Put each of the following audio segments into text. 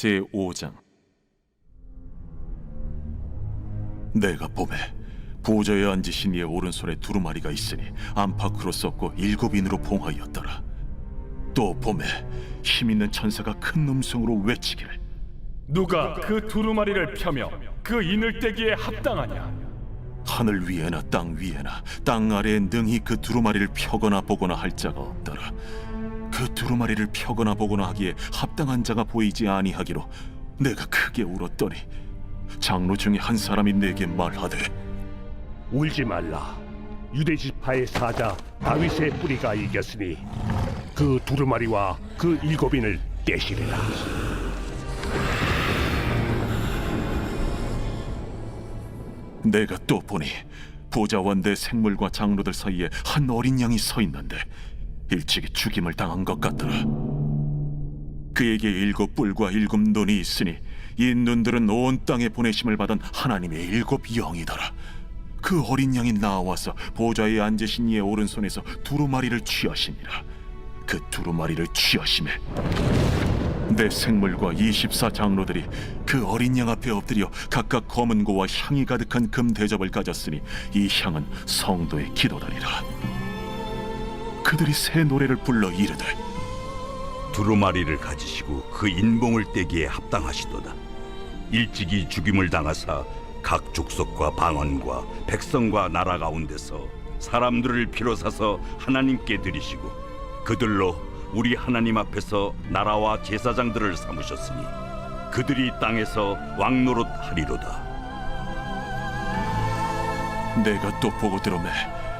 제 5장 내가 봄에 보좌에 앉으신 이의 오른손에 두루마리가 있으니 안팎으로 썼고 일곱 인으로 봉하였더라 또 봄에 힘 있는 천사가 큰 음성으로 외치기를 누가 그 두루마리를 펴며 그 인을 떼기에 합당하냐? 하늘 위에나 땅 위에나 땅 아래에 능히 그 두루마리를 펴거나 보거나 할 자가 없더라. 그 두루마리를 펴거나 보거나 하기에 합당한 자가 보이지 아니하기로 내가 크게 울었더니 장로 중에 한 사람이 내게 말하되 울지 말라. 유대 지파의 사자 다윗의 뿌리가 이겼으니 그 두루마리와 그 일곱인을 떼시리라. 내가 또 보니 보좌와 내 생물과 장로들 사이에 한 어린 양이 서 있는데 일찍이 죽임을 당한 것 같더라. 그에게 일곱 뿔과 일곱 눈이 있으니 이 눈들은 온 땅에 보내심을 받은 하나님의 일곱 영이더라. 그 어린 양이 나와서 보좌에 앉으신 이의 오른손에서 두루마리를 취하시니라. 그 두루마리를 취하심에 내 생물과 24 장로들이 그 어린 양 앞에 엎드려 각각 검은 고와 향이 가득한 금 대접을 가졌으니 이 향은 성도의 기도다니라. 그들이 새 노래를 불러 이르되 두루마리를 가지시고 그 인봉을 떼기에 합당하시도다. 일찍이 죽임을 당하사 각 족속과 방언과 백성과 나라 가운데서 사람들을 비로사서 하나님께 드리시고 그들로 우리 하나님 앞에서 나라와 제사장들을 삼으셨으니 그들이 땅에서 왕노릇 하리로다. 내가 또 보고 들음에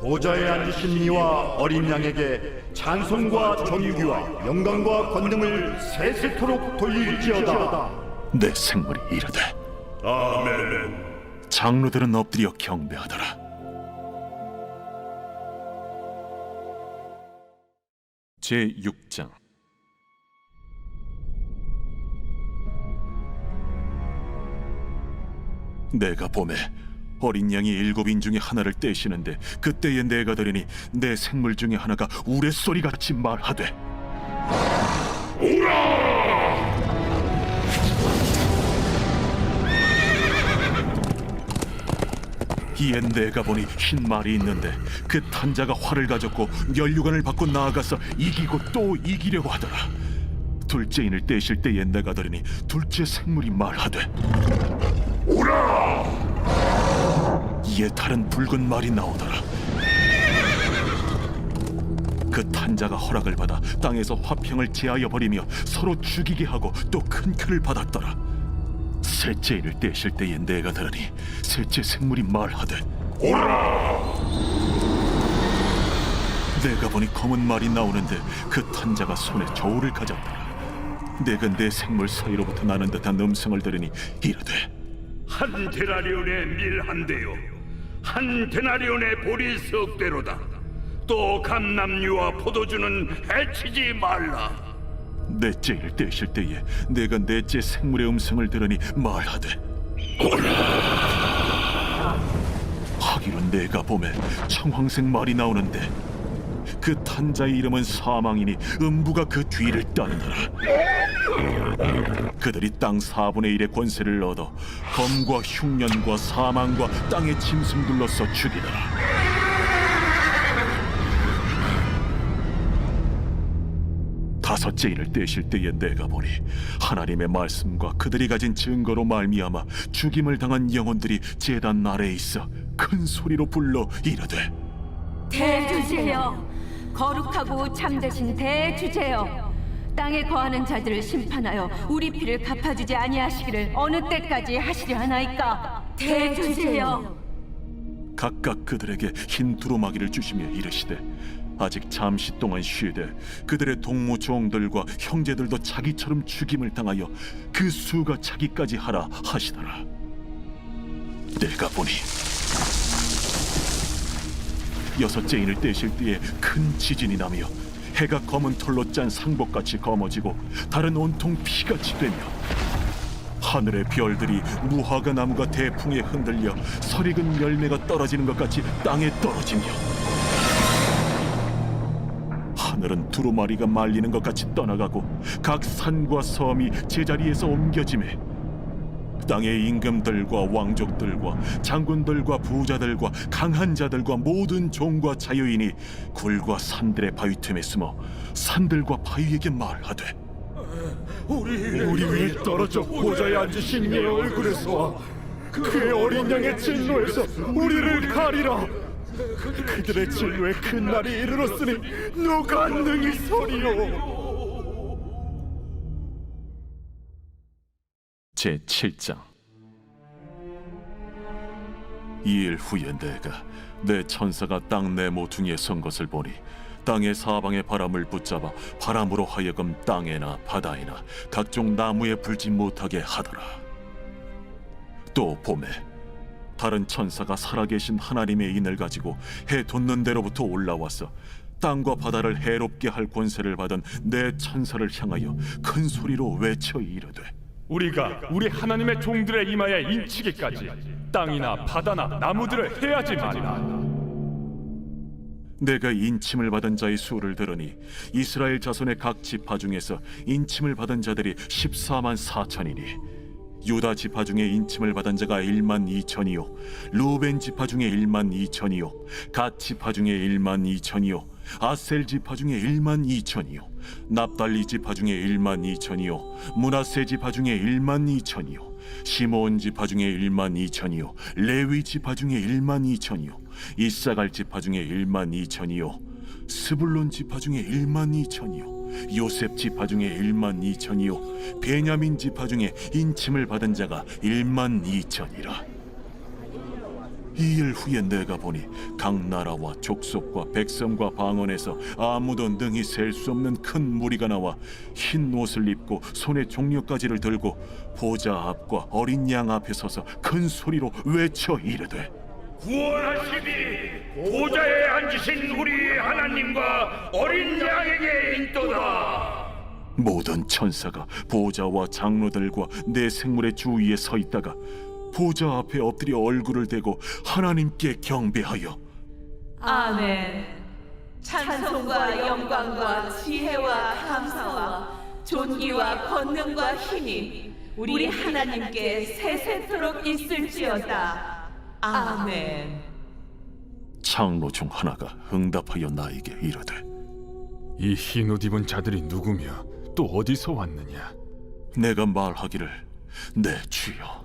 보좌에 앉으신 이와 어린 양에게 찬송과 존귀와 영광과 권능을 세세토록 돌릴지어다. 내 생물이 이르되 아멘. 장로들은 엎드려 경배하더라 제 6장 내가 봄에 어린 양이 일곱 인 중에 하나를 떼시는데 그때에 내가 들으니 내 생물 중에 하나가 우레소리 같이 말하되 이에 내가 보니 흰 말이 있는데 그 탄자가 활을 가졌고 연류관을 받고 나아가서 이기고 또 이기려고 하더라. 둘째 인을 떼실 때에 내가 들으니 둘째 생물이 말하되 오라 이에 다른 붉은 말이 나오더라. 그 탄자가 허락을 받아 땅에서 화평을 제하여 버리며 서로 죽이게 하고 또 큰 큰을 받았더라. 셋째 인을 떼실 때에 내가 들으니 셋째 생물이 말하되 오라! 내가 보니 검은 말이 나오는데 그 탄자가 손에 저울을 가졌더라. 내가 내 생물 사이로부터 나는 듯한 음성을 들으니 이르되 한 데나리온의 밀한 대요, 한 데나리온의 보리 석 대로다. 또 감남류와 포도주는 해치지 말라. 넷째 인을 떼실 때에 내가 넷째 생물의 음성을 들으니 말하되 하기로 내가 봄에 청황색 말이 나오는데 그 탄자의 이름은 사망이니 음부가 그 뒤를 따르더라. 그들이 땅 4분의 1의 권세를 얻어 검과 흉년과 사망과 땅의 짐승들로서 죽이더라. 다섯째 인을 떼실 때에 내가 보니 하나님의 말씀과 그들이 가진 증거로 말미암아 죽임을 당한 영혼들이 제단 아래에 있어 큰 소리로 불러 이르되 대주제여 거룩하고 참되신 대주제여 땅에 거하는 자들을 심판하여 우리 피를 갚아주지 아니하시기를 어느 때까지 하시려 하나이까? 대주제여 각각 그들에게 흰 두루마기를 주시며 이르시되 아직 잠시 동안 쉬되 그들의 동무 종들과 형제들도 자기처럼 죽임을 당하여 그 수가 자기까지 하라 하시더라. 내가 보니 여섯째 인을 떼실 때에 큰 지진이 나며 해가 검은 털로 짠 상복같이 검어지고 달은 온통 피같이 되며 하늘의 별들이 무화과 나무가 대풍에 흔들려 설익은 열매가 떨어지는 것 같이 땅에 떨어지며 하늘은 두루마리가 말리는 것 같이 떠나가고 각 산과 섬이 제자리에서 옮겨지매 땅의 임금들과 왕족들과 장군들과 부자들과 강한 자들과 모든 종과 자유인이 굴과 산들의 바위 틈에 숨어 산들과 바위에게 말하되 우리 위에 떨어져 보좌에 앉으신 이의 얼굴에서 그의 어린 양의 진노에서 우리를 가리라. 그들의 진노의 큰 날이 이르렀으니 누가 능히 서리요 제 7장. 이일 후에 내가 내 천사가 땅내 모퉁이에 선 것을 보니 땅의 사방의 바람을 붙잡아 바람으로 하여금 땅에나 바다에나 각종 나무에 불지 못하게 하더라. 또 봄에 다른 천사가 살아계신 하나님의 인을 가지고 해 돋는 데로부터 올라와서 땅과 바다를 해롭게 할 권세를 받은 내 천사를 향하여 큰 소리로 외쳐 이르되 우리가 우리 하나님의 종들의 이마에 인치기까지 땅이나 바다나 나무들을 해하지 말라 내가 인침을 받은 자의 수를 들으니 이스라엘 자손의 각 지파 중에서 인침을 받은 자들이 14만 4천이니 유다 지파 중에 인침을 받은 자가 1만 2천이요 루벤 지파 중에 1만 2천이요 갓 지파 중에 1만 2천이요 아셀 지파 중에 1만 2천이요. 납달리 지파 중에 1만 2천이요. 문하세 지파 중에 1만 2천이요. 시몬 지파 중에 1만 2천이요. 레위 지파 중에 1만 2천이요. 이사갈 지파 중에 1만 2천이요. 스불론 지파 중에 1만 2천이요. 요셉 지파 중에 1만 2천이요. 베냐민 지파 중에 인침을 받은 자가 1만 2천이라 이 일 후에 내가 보니 각 나라와 족속과 백성과 방언에서 아무도 능히 셀 수 없는 큰 무리가 나와 흰 옷을 입고 손에 종려가지를 들고 보좌 앞과 어린 양 앞에 서서 큰 소리로 외쳐 이르되 구원하시니 보좌에 앉으신 우리 하나님과 어린 양에게 있도다. 모든 천사가 보좌와 장로들과 내 생물의 주위에 서 있다가 보좌 앞에 엎드려 얼굴을 대고 하나님께 경배하여 아멘. 찬송과 영광과 지혜와 감사와 존귀와 권능과 힘이 우리 하나님께 세세토록 있을지어다. 아멘. 장로 중 하나가 응답하여 나에게 이르되 이 흰 옷 입은 자들이 누구며 또 어디서 왔느냐 내가 말하기를 내 주여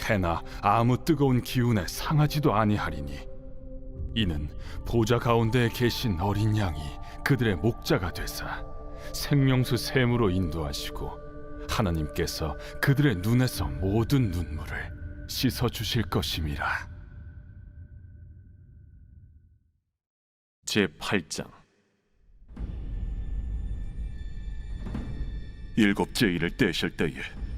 해나 아무 뜨거운 기운에 상하지도 아니하리니 이는 보좌 가운데에 계신 어린 양이 그들의 목자가 되사 생명수 샘으로 인도하시고 하나님께서 그들의 눈에서 모든 눈물을 씻어 주실 것임이라. 제 8장 일곱째 일을 떼실 때에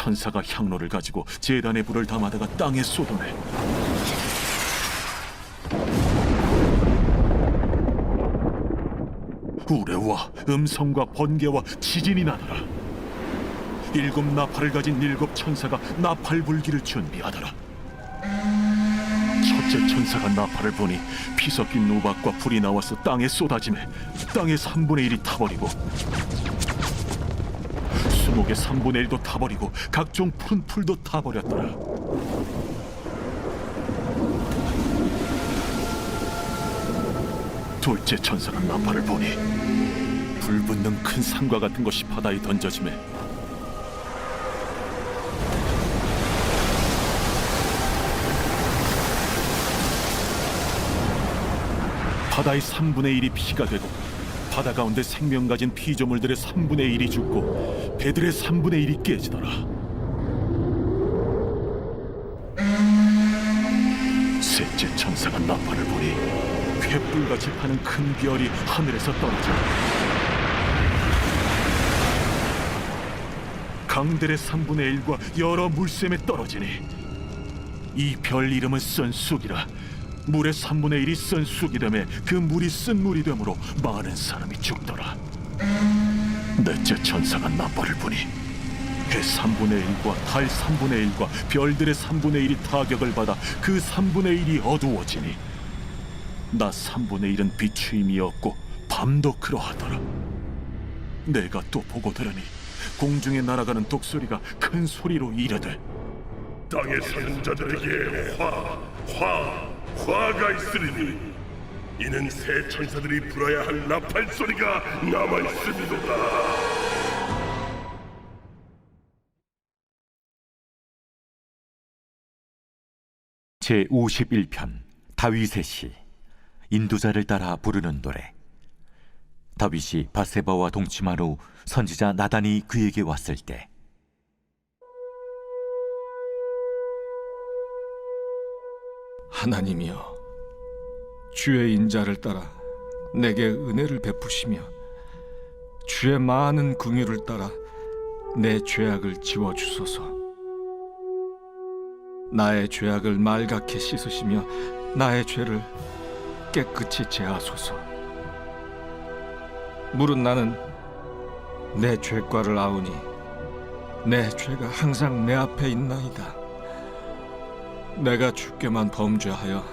천사가 향로를 가지고 제단의 불을 담아다가 땅에 쏟아내 우레와 음성과 번개와 지진이 나더라 일곱 나팔을 가진 일곱 천사가 나팔 불기를 준비하더라. 첫째 천사가 나팔을 보니 피 섞인 우박과 불이 나와서 땅에 쏟아짐에 땅의 3분의 1이 타버리고 수목의 3분의 1도 타버리고 각종 푸른 풀도 타버렸더라. 둘째 천사가 나팔을 보니 불붙는 큰 산과 같은 것이 바다에 던져짐에 바다의 3분의 1이 피가 되고 바다 가운데 생명 가진 피조물들의 3분의 1이 죽고 배들의 3분의 1이 깨지더라. 셋째 천사가 나팔을 보니 횃불같이 파는 큰 별이 하늘에서 떨어져 강들의 3분의 1과 여러 물샘에 떨어지니 이 별 이름은 쓴 쑥이라 물의 3분의 1이 쓴 쑥이 되매 그 물이 쓴 물이 되므로 많은 사람이 죽더라. 넷째 천사가 나팔을 보니 해 3분의 1과 달 3분의 1과 별들의 3분의 1이 타격을 받아 그 3분의 1이 어두워지니 나 3분의 1은 비추임이 없고 밤도 그러하더라. 내가 또 보고 들으니 공중에 날아가는 독소리가 큰 소리로 이르되 땅에 사는 자들에게 화, 화, 화가 있으리니 이는 새 천사들이 불어야 할 나팔 소리가 남아 있음이로다. 제 51편 다윗의 시 인도자를 따라 부르는 노래 다윗이 바세바와 동침한 후 선지자 나단이 그에게 왔을 때 하나님이여 주의 인자를 따라 내게 은혜를 베푸시며 주의 많은 궁유를 따라 내 죄악을 지워 주소서. 나의 죄악을 말갛게 씻으시며 나의 죄를 깨끗이 제하소서. 물은 나는 내 죄과를 아우니 내 죄가 항상 내 앞에 있나이다 내가 주께만 범죄하여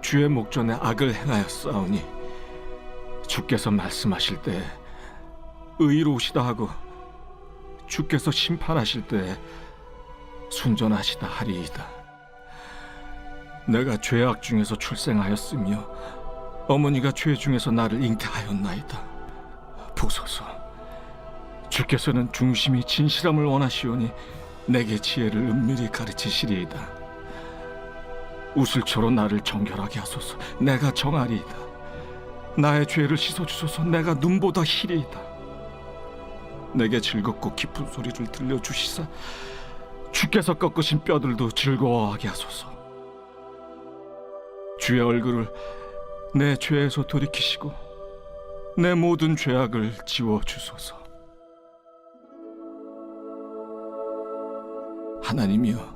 주의 목전에 악을 행하였사오니 주께서 말씀하실 때 의로우시다 하고 주께서 심판하실 때 순전하시다 하리이다. 내가 죄악 중에서 출생하였으며 어머니가 죄 중에서 나를 잉태하였나이다. 보소서, 주께서는 중심이 진실함을 원하시오니 내게 지혜를 은밀히 가르치시리이다. 우슬초로 나를 정결하게 하소서. 내가 정하리이다. 나의 죄를 씻어주소서. 내가 눈보다 희리이다. 내게 즐겁고 기쁜 소리를 들려주시사 주께서 꺾으신 뼈들도 즐거워하게 하소서. 주의 얼굴을 내 죄에서 돌이키시고 내 모든 죄악을 지워 주소서. 하나님이여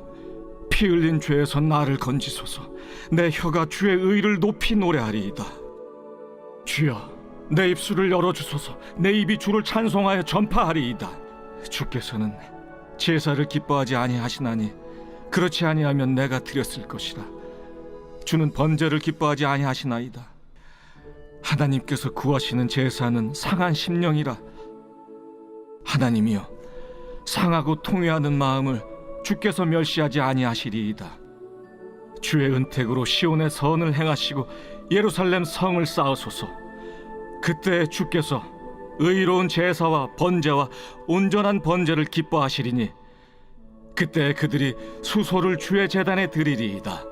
피 흘린 죄에서 나를 건지소서. 내 혀가 주의 의를 높이 노래하리이다. 주여, 내 입술을 열어 주소서. 내 입이 주를 찬송하여 전파하리이다. 주께서는 제사를 기뻐하지 아니하시나니 그렇지 아니하면 내가 드렸을 것이라. 주는 번제를 기뻐하지 아니하시나이다. 하나님께서 구하시는 제사는 상한 심령이라. 하나님이여, 상하고 통회하는 마음을 주께서 멸시하지 아니하시리이다. 주의 은택으로 시온의 선을 행하시고 예루살렘 성을 쌓으소서. 그때 주께서 의로운 제사와 번제와 온전한 번제를 기뻐하시리니 그때 그들이 수소를 주의 제단에 드리리이다.